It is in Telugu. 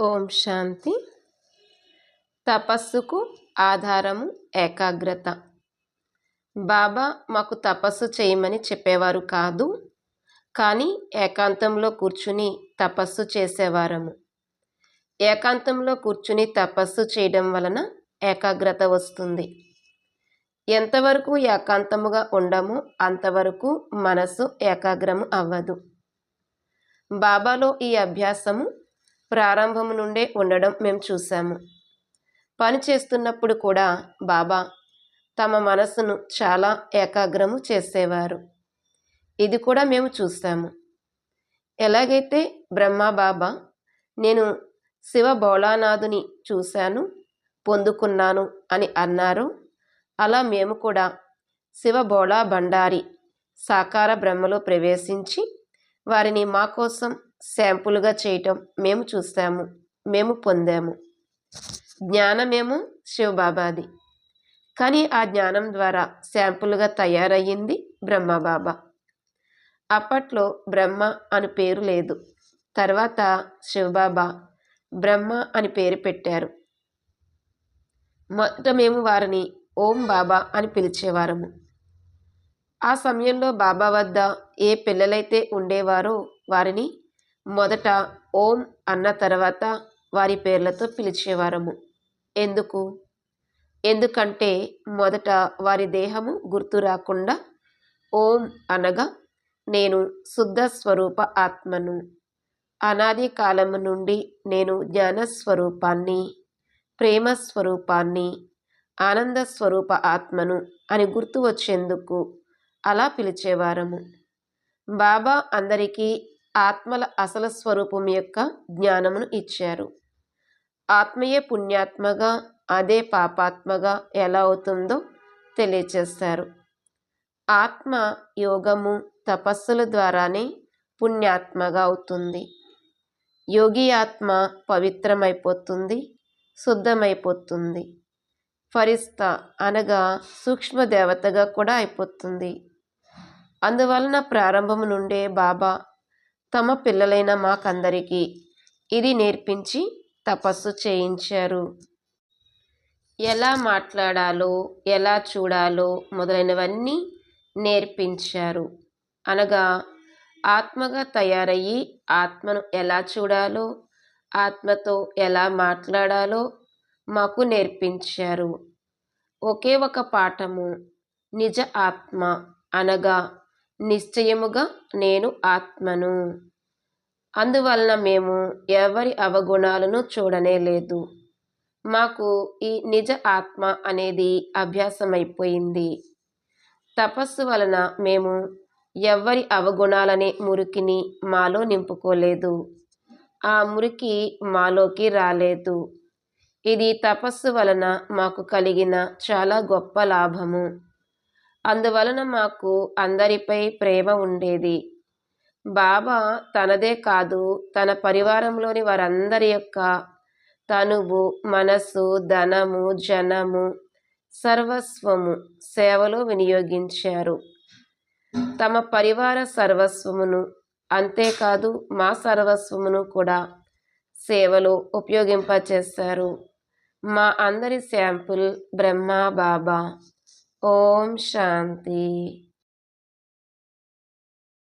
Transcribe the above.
ఓం శాంతి. తపస్సుకు ఆధారము ఏకాగ్రత. బాబా మాకు తపస్సు చేయమని చెప్పేవారు కాదు కానీ ఏకాంతంలో కూర్చుని తపస్సు చేసేవారము. ఏకాంతంలో కూర్చుని తపస్సు చేయడం వలన ఏకాగ్రత వస్తుంది. ఎంతవరకు ఏకాంతముగా ఉండమో అంతవరకు మనసు ఏకాగ్రము అవ్వదు. బాబాలో ఈ అభ్యాసము ప్రారంభం నుండే ఉండడం మేము చూసాము పని చేస్తున్నప్పుడు కూడా బాబా తమ మనసును చాలా ఏకాగ్రము చేసేవారు. ఇది కూడా మేము చూసాము ఎలాగైతే బ్రహ్మ బాబా నేను శివ భోళానాథుని చూశాను పొందుకున్నాను అని అన్నారు అలా మేము కూడా శివ భోళా భండారి సాకార బ్రహ్మలో ప్రవేశించి వారిని మా కోసం శాంపుల్గా చేయటం మేము చూస్తాము మేము పొందాము. జ్ఞానమేమో శివబాబాది. కానీ ఆ జ్ఞానం ద్వారా శాంపుల్గా తయారయ్యింది బ్రహ్మబాబా. అప్పట్లో బ్రహ్మ అని పేరు లేదు. తర్వాత శివబాబా బ్రహ్మ అని పేరు పెట్టారు. మొదట మేము వారిని ఓం బాబా అని పిలిచేవారము. ఆ సమయంలో బాబా వద్ద ఏ పిల్లలైతే ఉండేవారో వారిని మొదట ఓం అన్న తర్వాత వారి పేర్లతో పిలిచేవారము. ఎందుకు? ఎందుకంటే మొదట వారి దేహము గుర్తు రాకుండా ఓం అనగా నేను శుద్ధ స్వరూప ఆత్మను. అనాది కాలము నుండి నేను జ్ఞానస్వరూపాన్ని ప్రేమ స్వరూపాన్ని ఆనంద స్వరూప ఆత్మను అని గుర్తు వచ్చేందుకు అలా పిలిచేవారము. బాబా అందరికీ ఆత్మల అసలు స్వరూపం యొక్క జ్ఞానమును ఇచ్చారు. ఆత్మయే పుణ్యాత్మగా అదే పాపాత్మగా ఎలా అవుతుందో తెలియచేస్తారు. ఆత్మ యోగము తపస్సుల ద్వారానే పుణ్యాత్మగా అవుతుంది. యోగి ఆత్మ పవిత్రమైపోతుంది శుద్ధమైపోతుంది. ఫరిస్త అనగా సూక్ష్మ దేవతగా కూడా అయిపోతుంది. అందువలన ప్రారంభం నుండే బాబా తమ పిల్లలైన మాకందరికీ ఇది నేర్పించి తపస్సు చేయించారు. ఎలా మాట్లాడాలో ఎలా చూడాలో మొదలైనవన్నీ నేర్పించారు. అనగా ఆత్మగా తయారయ్యి ఆత్మను ఎలా చూడాలో ఆత్మతో ఎలా మాట్లాడాలో మాకు నేర్పించారు. ఒకే ఒక పాఠము నిజ ఆత్మ అనగా నిశ్చయముగా నేను ఆత్మను. అందువలన మేము ఎవరి అవగుణాలను చూడనే లేదు. మాకు ఈ నిజ ఆత్మ అనేది అభ్యాసమైపోయింది. తపస్సు వలన మేము ఎవ్వరి అవగుణాలనే మురికిని మాలో నింపుకోలేదు. ఆ మురికి మాలోకి రాలేదు. ఇది తపస్సు వలన మాకు కలిగిన చాలా గొప్ప లాభము. అందువలన మాకు అందరిపై ప్రేమ ఉండేది. బాబా తనదే కాదు తన పరివారంలోని వారందరి యొక్క తనువు మనసు ధనము జనము సర్వస్వము సేవలో వినియోగించారు. తమ పరివార సర్వస్వమును అంతేకాదు మా సర్వస్వమును కూడా సేవలో ఉపయోగింపచేశారు. మా అందరి శాంపుల్ బ్రహ్మ బాబా. ఓం శాంతి.